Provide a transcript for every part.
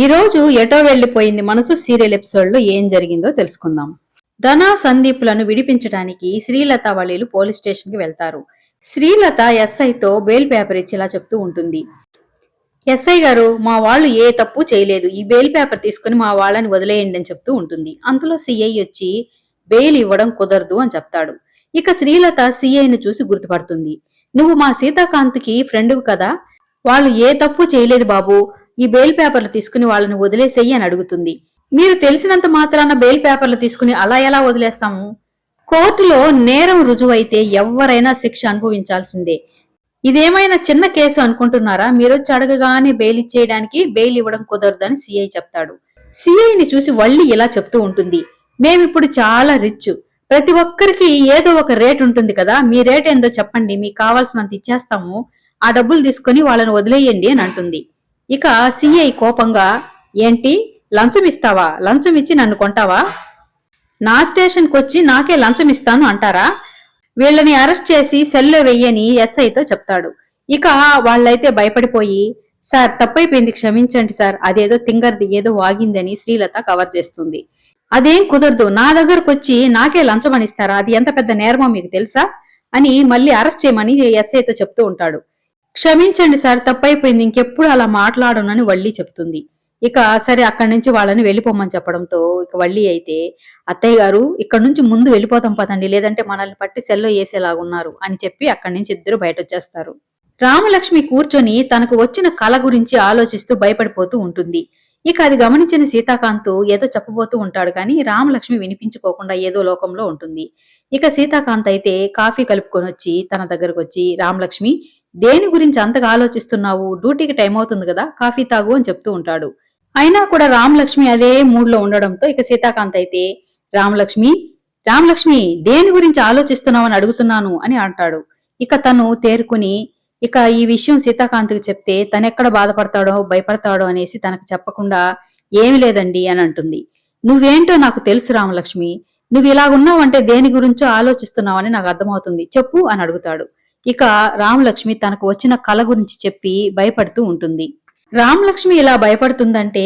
ఈ రోజు ఎటో వెళ్ళిపోయింది మనసు సీరియల్ ఎపిసోడ్లో ఏం జరిగిందో తెలుసుకుందాం. ధన సందీప్లను విడిపించడానికి శ్రీలత వాళ్ళీలు పోలీస్ స్టేషన్కి వెళ్తారు. శ్రీలత ఎస్ఐతో బెయిల్ పేపర్ ఇచ్చేలా చెప్తూ ఉంటుంది. ఎస్ఐ గారు మా వాళ్ళు ఏ తప్పు చేయలేదు. ఈ బెయిల్ పేపర్ తీసుకుని మా వాళ్ళని వదిలేయండి అని చెప్తూ ఉంటుంది. అంతలో సిఐ వచ్చి బెయిల్ ఇవ్వడం కుదరదు అని చెప్తాడు. ఇక శ్రీలత సిఐని చూసి గుర్తుపడుతుంది. నువ్వు మా సీతాకాంత్కి ఫ్రెండ్ కదా. వాళ్ళు ఏ తప్పు చేయలేదు బాబు. ఈ బెయిల్ పేపర్లు తీసుకుని వాళ్ళని వదిలేసేయి అని అడుగుతుంది. మీరు తెలిసినంత మాత్రాన బెయిల్ పేపర్లు తీసుకుని అలా ఎలా వదిలేస్తాము? కోర్టులో నేరం రుజువైతే ఎవరైనా శిక్ష అనుభవించాల్సిందే. ఇదేమైనా చిన్న కేసు అనుకుంటున్నారా? మీరొచ్చి అడగగానే బెయిల్ ఇచ్చేయడానికి బెయిల్ ఇవ్వడం కుదరదని సిఐ చెప్తాడు. సిఐని చూసి వల్లి ఇలా చెప్తూ ఉంటుంది. మేమిప్పుడు చాలా రిచ్. ప్రతి ఒక్కరికి ఏదో ఒక రేట్ ఉంటుంది కదా మీ రేట్ ఏందో చెప్పండి మీకు కావాల్సినంత ఇచ్చేస్తాము. ఆ డబ్బులు తీసుకుని వాళ్ళని వదిలేయండి అని అంటుంది. ఇక సిఐ కోపంగా ఏంటి లంచం ఇస్తావా లంచం ఇచ్చి నన్ను కొంటావా? నా స్టేషన్కి వచ్చి నాకే లంచం ఇస్తాను అంటారా? వీళ్ళని అరెస్ట్ చేసి సెల్లో వెయ్యని ఎస్ఐతో చెప్తాడు. ఇక వాళ్ళైతే భయపడిపోయి సార్ తప్పైపోయింది క్షమించండి సార్. అదేదో తింగర్ది ఏదో వాగిందని శ్రీలత కవర్ చేస్తుంది. అదేం కుదరదు. నా దగ్గరకు వచ్చి నాకే లంచం అది ఎంత పెద్ద నేరమో మీకు తెలుసా? అని మళ్ళీ అరెస్ట్ చేయమని ఎస్ఐతో చెప్తూ ఉంటాడు. క్షమించండి సార్ తప్పైపోయింది. ఇంకెప్పుడు అలా మాట్లాడనని వల్లి చెప్తుంది. ఇక సరే అక్కడి నుంచి వాళ్ళని వెళ్ళిపోమని చెప్పడంతో ఇక వల్లి అయితే అత్తయ్య గారు ఇక్కడ నుంచి ముందు వెళ్ళిపోతాం పదండి. లేదంటే మనల్ని పట్టి సెల్లో వేసేలాగున్నారు అని చెప్పి అక్కడి నుంచి ఇద్దరు బయట వచ్చేస్తారు రామలక్ష్మి కూర్చొని తనకు వచ్చిన కళ గురించి ఆలోచిస్తూ భయపడిపోతూ ఉంటుంది. ఇక అది గమనించిన సీతాకాంత్ ఏదో చెప్పబోతూ ఉంటాడు కానీ రామలక్ష్మి వినిపించుకోకుండా ఏదో లోకంలో ఉంటుంది. ఇక సీతాకాంత్ అయితే కాఫీ కలుపుకొని వచ్చి తన దగ్గరకు వచ్చి రామలక్ష్మి దేని గురించి అంతగా ఆలోచిస్తున్నావు? డ్యూటీకి టైం అవుతుంది కదా కాఫీ తాగు అని చెప్తూ ఉంటాడు. అయినా కూడా రామలక్ష్మి అదే మూడ్లో ఉండడంతో ఇక సీతాకాంత్ అయితే రామలక్ష్మి రామలక్ష్మి దేని గురించి ఆలోచిస్తున్నావని అడుగుతున్నాను అని అంటాడు. ఇక తను తేరుకుని ఇక ఈ విషయం సీతాకాంత్కి చెప్తే తనెక్కడ బాధపడతాడో భయపడతాడో అనేసి తనకు చెప్పకుండా ఏమి లేదండి అని అంటుంది. నువ్వేంటో నాకు తెలుసు రామలక్ష్మి. నువ్వు ఇలాగున్నావంటే దేని గురించో ఆలోచిస్తున్నావని నాకు అర్థమవుతుంది. చెప్పు అని అడుగుతాడు. ఇక రామలక్ష్మి తనకు వచ్చిన కళ గురించి చెప్పి భయపడుతూ ఉంటుంది. రామలక్ష్మి ఇలా భయపడుతుందంటే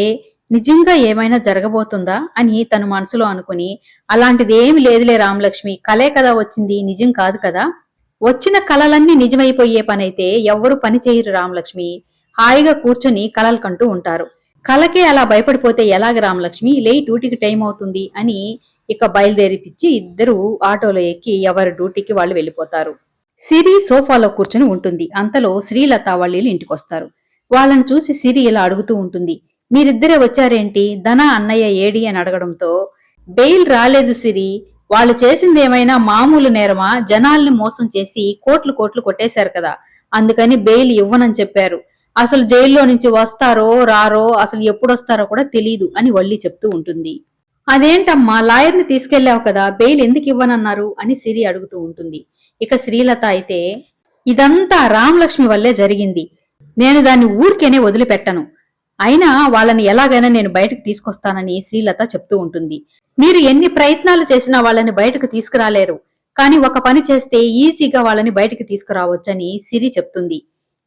నిజంగా ఏమైనా జరగబోతుందా అని తను మనసులో అనుకుని అలాంటిది ఏమి లేదులే రామలక్ష్మి కలే కదా వచ్చింది నిజం కాదు కదా. వచ్చిన కలలన్నీ నిజమైపోయే పనైతే ఎవ్వరూ పని చేయరు రామలక్ష్మి. హాయిగా కూర్చొని కలలు కంటూ ఉంటారు. కలకే అలా భయపడిపోతే ఎలాగ రామలక్ష్మి? లే డ్యూటీకి టైం అవుతుంది అని ఇక బయలుదేరిపిచ్చి ఇద్దరు ఆటోలో ఎక్కి ఎవరి డ్యూటీకి వాళ్ళు వెళ్ళిపోతారు. సిరి సోఫాలో కూర్చొని ఉంటుంది. అంతలో శ్రీలత వాళ్ళు ఇంటికొస్తారు. వాళ్ళని చూసి సిరి ఇలా అడుగుతూ ఉంటుంది. మీరిద్దరే వచ్చారేంటి? ధన అన్నయ్య ఏడి అని అడగడంతో బెయిల్ రాలేదు సిరి. వాళ్ళు చేసింది ఏమైనా మామూలు నేరమా? జనాల్ని మోసం చేసి కోట్లు కోట్లు కొట్టేశారు కదా. అందుకని బెయిల్ ఇవ్వనని చెప్పారు. అసలు జైల్లో నుంచి వస్తారో రారో అసలు ఎప్పుడొస్తారో కూడా తెలీదు అని వల్లి చెప్తూ ఉంటుంది. అదేంటమ్మా? లాయర్ని తీసుకెళ్ళావు కదా. బెయిల్ ఎందుకు ఇవ్వనన్నారు? అని సిరి అడుగుతూ ఉంటుంది. ఇక శ్రీలత అయితే ఇదంతా రామలక్ష్మి వల్లే జరిగింది. నేను దాన్ని ఊరికేనే వదిలిపెట్టను. అయినా వాళ్ళని ఎలాగైనా నేను బయటకు తీసుకొస్తానని శ్రీలత చెప్తూ ఉంటుంది. మీరు ఎన్ని ప్రయత్నాలు చేసినా వాళ్ళని బయటకు తీసుకురాలేరు. కానీ ఒక పని చేస్తే ఈజీగా వాళ్ళని బయటకు తీసుకురావచ్చని సిరి చెప్తుంది.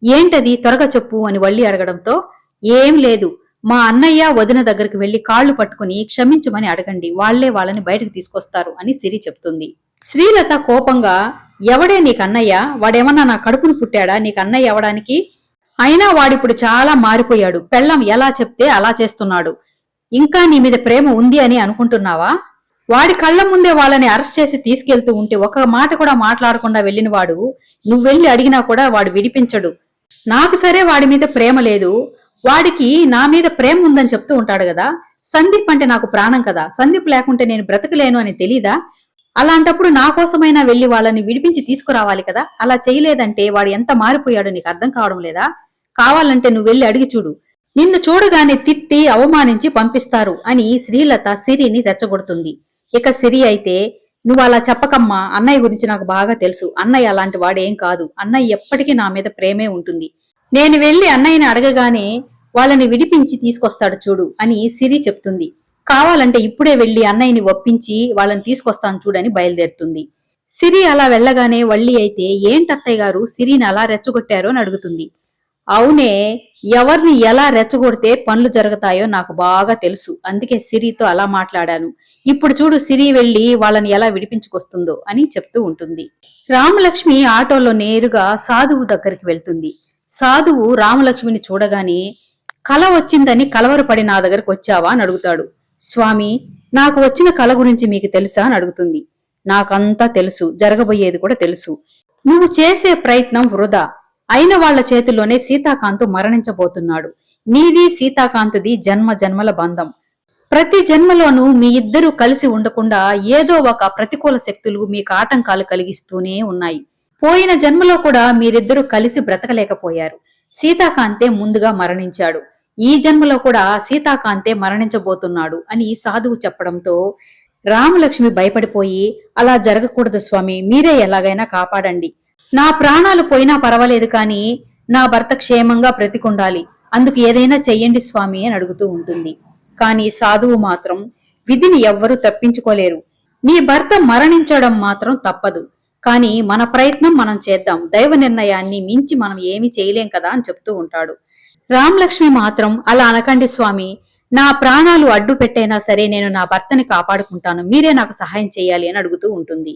ఏంటది? త్వరగా చెప్పు అని వల్లి అడగడంతో ఏం లేదు. మా అన్నయ్య వదిన దగ్గరికి వెళ్ళి కాళ్ళు పట్టుకుని క్షమించమని అడగండి. వాళ్ళే వాళ్ళని బయటకు తీసుకొస్తారు అని సిరి చెప్తుంది. శ్రీలత కోపంగా ఎవడే నీకు అన్నయ్య వాడేమన్నా నా కడుపును పుట్టాడా? నీకు అన్నయ్య అయినా వాడిప్పుడు చాలా మారిపోయాడు. పెళ్ళం ఎలా చెప్తే అలా చేస్తున్నాడు. ఇంకా నీ మీద ప్రేమ ఉంది అని అనుకుంటున్నావా? వాడి కళ్ళ ముందే వాళ్ళని అరెస్ట్ చేసి తీసుకెళ్తూ ఉంటే ఒక మాట కూడా మాట్లాడకుండా వెళ్ళిన వాడు నువ్వు వెళ్ళి అడిగినా కూడా వాడు విడిపించడు. నాకు సరే వాడి మీద ప్రేమ లేదు. వాడికి నా మీద ప్రేమ ఉందని చెప్తూ ఉంటాడు కదా. సందీప్ అంటే నాకు ప్రాణం కదా. సందీప్ లేకుంటే నేను బ్రతకలేను అని తెలీదా? అలాంటప్పుడు నా కోసమైనా వెళ్ళి వాళ్ళని విడిపించి తీసుకురావాలి కదా? అలా చేయలేదంటే వాడు ఎంత మారిపోయాడో నీకు అర్థం కావడం లేదా? కావాలంటే నువ్వు వెళ్ళి అడిగి చూడు. నిన్ను చూడగానే తిట్టి అవమానించి పంపిస్తారు అని శ్రీలత సిరిని రెచ్చగొడుతుంది. ఇక సిరి అయితే నువ్వు అలా చెప్పకమ్మా అన్నయ్య గురించి నాకు బాగా తెలుసు. అన్నయ్య అలాంటి వాడేం కాదు. అన్నయ్య ఎప్పటికీ నా మీద ప్రేమే ఉంటుంది. నేను వెళ్ళి అన్నయ్యని అడగగానే వాళ్ళని విడిపించి తీసుకొస్తాడు చూడు అని సిరి చెప్తుంది. కావాలంటే ఇప్పుడే వెళ్ళి అన్నయ్యని ఒప్పించి వాళ్ళని తీసుకొస్తాను చూడని బయలుదేరుతుంది. సిరి అలా వెళ్ళగానే వల్లి అయితే ఏంటత్తయ్య గారు? సిరిని అలా రెచ్చగొట్టారో? అని అడుగుతుంది. అవునే ఎవరిని ఎలా రెచ్చగొడితే పనులు జరుగుతాయో నాకు బాగా తెలుసు. అందుకే సిరితో అలా మాట్లాడాను. ఇప్పుడు చూడు సిరి వెళ్ళి వాళ్ళని ఎలా విడిపించుకొస్తుందో అని చెప్తూ ఉంటుంది. రామలక్ష్మి ఆటోలో నేరుగా సాధువు దగ్గరికి వెళ్తుంది. సాధువు రామలక్ష్మిని చూడగానే కల వచ్చిందని కలవరపడి నా దగ్గరకు వచ్చావా? అని అడుగుతాడు. స్వామి నాకు వచ్చిన కల గురించి మీకు తెలుసా అని అడుగుతుంది. నాకంతా తెలుసు జరగబోయేది కూడా తెలుసు. నువ్వు చేసే ప్రయత్నం వృధా. అయిన వాళ్ళ చేతిలోనే సీతాకాంతు మరణించబోతున్నాడు. నీది సీతాకాంతుది జన్మ జన్మల బంధం. ప్రతి జన్మలోనూ మీ ఇద్దరూ కలిసి ఉండకుండా ఏదో ఒక ప్రతికూల శక్తులు మీకు ఆటంకాలు కలిగిస్తూనే ఉన్నాయి. పోయిన జన్మలో కూడా మీరిద్దరూ కలిసి బ్రతకలేకపోయారు. సీతాకాంతే ముందుగా మరణించాడు. ఈ జన్మలో కూడా సీతాకాంతే మరణించబోతున్నాడు అని సాధువు చెప్పడంతో రామలక్ష్మి భయపడిపోయి అలా జరగకూడదు స్వామి మీరే ఎలాగైనా కాపాడండి. నా ప్రాణాలు పోయినా పర్వాలేదు కానీ నా భర్త క్షేమంగా బ్రతికుండాలి. అందుకు ఏదైనా చెయ్యండి స్వామి అని అడుగుతూ ఉంటుంది. కానీ సాధువు మాత్రం విధిని ఎవ్వరూ తప్పించుకోలేరు. నీ భర్త మరణించడం మాత్రం తప్పదు. కానీ మన ప్రయత్నం మనం చేద్దాం. దైవ నిర్ణయాన్ని మించి మనం ఏమీ చేయలేం కదా అని చెప్తూ ఉంటాడు. రామలక్ష్మి మాత్రం అలా అనకండి స్వామి. నా ప్రాణాలు అడ్డు పెట్టైనా సరే నేను నా భర్తని కాపాడుకుంటాను. మీరే నాకు సహాయం చేయాలి అని అడుగుతూ ఉంటుంది.